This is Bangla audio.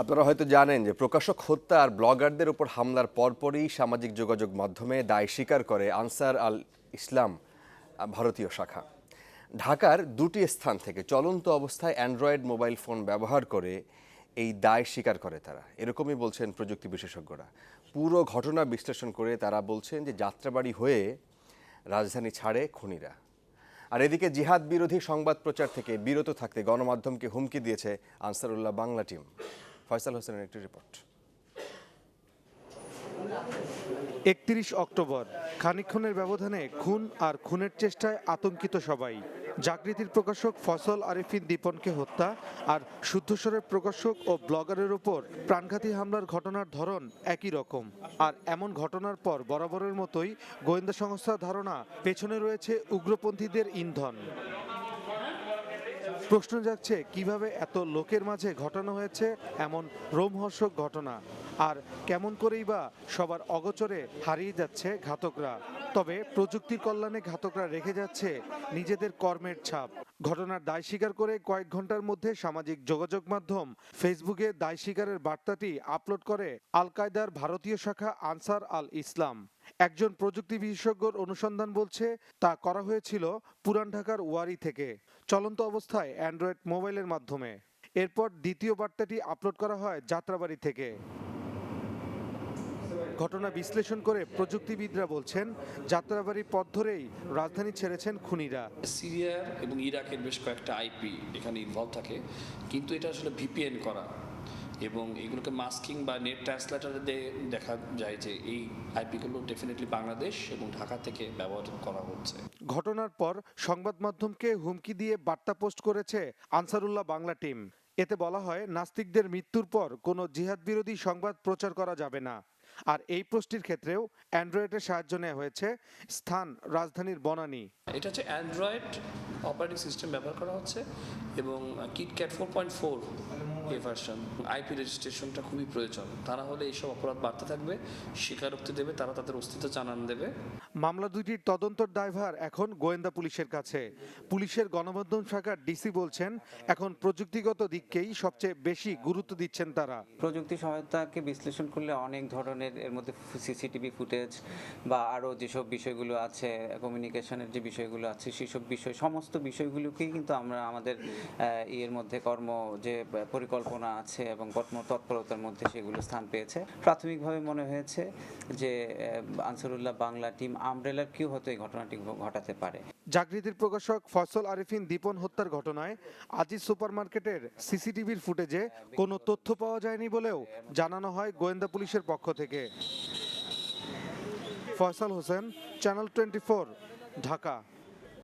আপনারা হয়তো জানেন যে প্রকাশক, হত্যা আর ব্লগারদের উপর হামলার পরপরই সামাজিক যোগাযোগ মাধ্যমে দায় স্বীকার করে আনসার আল ইসলাম ভারতীয় শাখা। ঢাকার দুটি স্থান থেকে চলন্ত অবস্থায় অ্যান্ড্রয়েড মোবাইল ফোন ব্যবহার করে এই দায় স্বীকার করে তারা। এরকমই বলছেন প্রযুক্তি বিশেষজ্ঞরা। পুরো ঘটনা বিশ্লেষণ করে তারা বলছেন যে যাত্রাবাড়ি হয়ে রাজধানী ছাড়ে খুনিরা। আর এদিকে জিহাদ বিরোধী সংবাদ প্রচার থেকে বিরত থাকতে গণমাধ্যমকে হুমকি দিয়েছে আনসারুল্লাহ বাংলা টিম। ফয়সাল হোসেনের একটি রিপোর্ট। একত্রিশ অক্টোবর, খানিকক্ষণের ব্যবধানে খুন আর খুনের চেষ্টায় আতঙ্কিত সবাই। জাগৃতির প্রকাশক ফসল আরিফিন দীপনকে হত্যা আর শুদ্ধস্বরের প্রকাশক ও ব্লগারের ওপর প্রাণঘাতী হামলার ঘটনার ধরন একই রকম। আর এমন ঘটনার পর বরাবরের মতোই গোয়েন্দা সংস্থার ধারণা, পেছনে রয়েছে উগ্রপন্থীদের ইন্ধন। প্রশ্ন যাচ্ছে কীভাবে এত লোকের মাঝে ঘটানো হয়েছে এমন রোমহর্ষক ঘটনা? আর কেমন করেই বা সবার অগোচরে হারিয়ে যাচ্ছে ঘাতকরা। তবে প্রযুক্তির কল্যাণে ঘাতকরা রেখে যাচ্ছে নিজেদের কর্মের ছাপ। ঘটনার দায় স্বীকার করে কয়েক ঘণ্টার মধ্যে সামাজিক যোগাযোগ মাধ্যম ফেসবুকে দায় স্বীকারের বার্তাটি আপলোড করে আল কায়দার ভারতীয় শাখা আনসার আল ইসলাম। একজন প্রযুক্তি বিশেষজ্ঞর অনুসন্ধান বলছে, তা করা হয়েছিল পুরান ঢাকার ওয়ারি থেকে। চলন্ত অবস্থায় অ্যান্ড্রয়েড মোবাইলের মাধ্যমে। এরপর দ্বিতীয় বার্তাটি আপলোড করা হয় যাত্রাবাড়ি থেকে। ঘটনা বিশ্লেষণ করে প্রযুক্তিবিদরা বলছেন যাত্রাবাড়ি পথ ধরেই রাজধানী ছেড়েছেন খুনিরা। সিরিয়া এবং ইরাকের বেশ কয়েকটা আইপি এখানে ইনভলভ থাকে কিন্তু এটা আসলে ভিপিএন করা এবং এগুলোকে মাস্কিং বা নেট ট্রান্সলেটারে দিয়ে দেখা যায় যে এই আইপিগুলো ডেফিনেটলি বাংলাদেশ এবং ঢাকা থেকে ব্যবহার করা হচ্ছে। ঘটনার পর সংবাদ মাধ্যমকে হুমকি দিয়ে বার্তা পোস্ট করেছে আনসারুল্লাহ বাংলা টিম। এতে বলা হয় নাস্তিকদের মৃত্যুর পর কোনো জিহাদ বিরোধী সংবাদ প্রচার করা যাবে না। আর এই পোস্টটির ক্ষেত্রেও অ্যান্ড্রয়েডের সাহায্য নেওয়া হয়েছে স্থান রাজধানীর বনানী। এটা হচ্ছে অ্যান্ড্রয়েড অপারেটিং সিস্টেম ব্যবহার করা হচ্ছে এবং কিটক্যাট ফোর পয়েন্ট ফোর এ আইপি রেজিস্ট্রেশনটা খুবই প্রয়োজন। তা না হলে এইসব অপরাধ বাড়তে থাকবে স্বীকারোক্তি দেবে তারা তাদের অস্তিত্ব জানান দেবে। মামলা দুইটির তদন্তর দায়ভার এখন গোয়েন্দা পুলিশের কাছে। পুলিশের গণমাধ্যম শাখার ডিসি বলছেন এখন প্রযুক্তিগত দিককেই সবচেয়ে বেশি গুরুত্ব দিচ্ছেন তারা। প্রযুক্তি সহায়তাকে বিশ্লেষণ করলে অনেক ধরনের এর মধ্যে সিসিটিভি ফুটেজ বা আরও যেসব বিষয়গুলো আছে কমিউনিকেশনের যে বিষয়গুলো আছে সেসব বিষয় সমস্ত বিষয়গুলোকেই কিন্তু আমরা আমাদের ইয়ের মধ্যে কর্ম যে পরিকল্পনা আছে এবং কর্ম তৎপরতার মধ্যে সেগুলো স্থান পেয়েছে। প্রাথমিকভাবে মনে হয়েছে যে আনসারুল্লাহ বাংলা টিম আমব্রেলার কেউ হয়তো এই ঘটনাটি ঘটাতে পারে। জাগৃতির প্রকাশক ফসল আরিফিন দীপন হত্যার ঘটনায় আজিজ সুপারমার্কেটের সিসিটিভির ফুটেজে কোনো তথ্য পাওয়া যায়নি বলেও জানানো হয় গোয়েন্দা পুলিশের পক্ষ থেকে। Faisal Hossain, channel twenty Dhaka.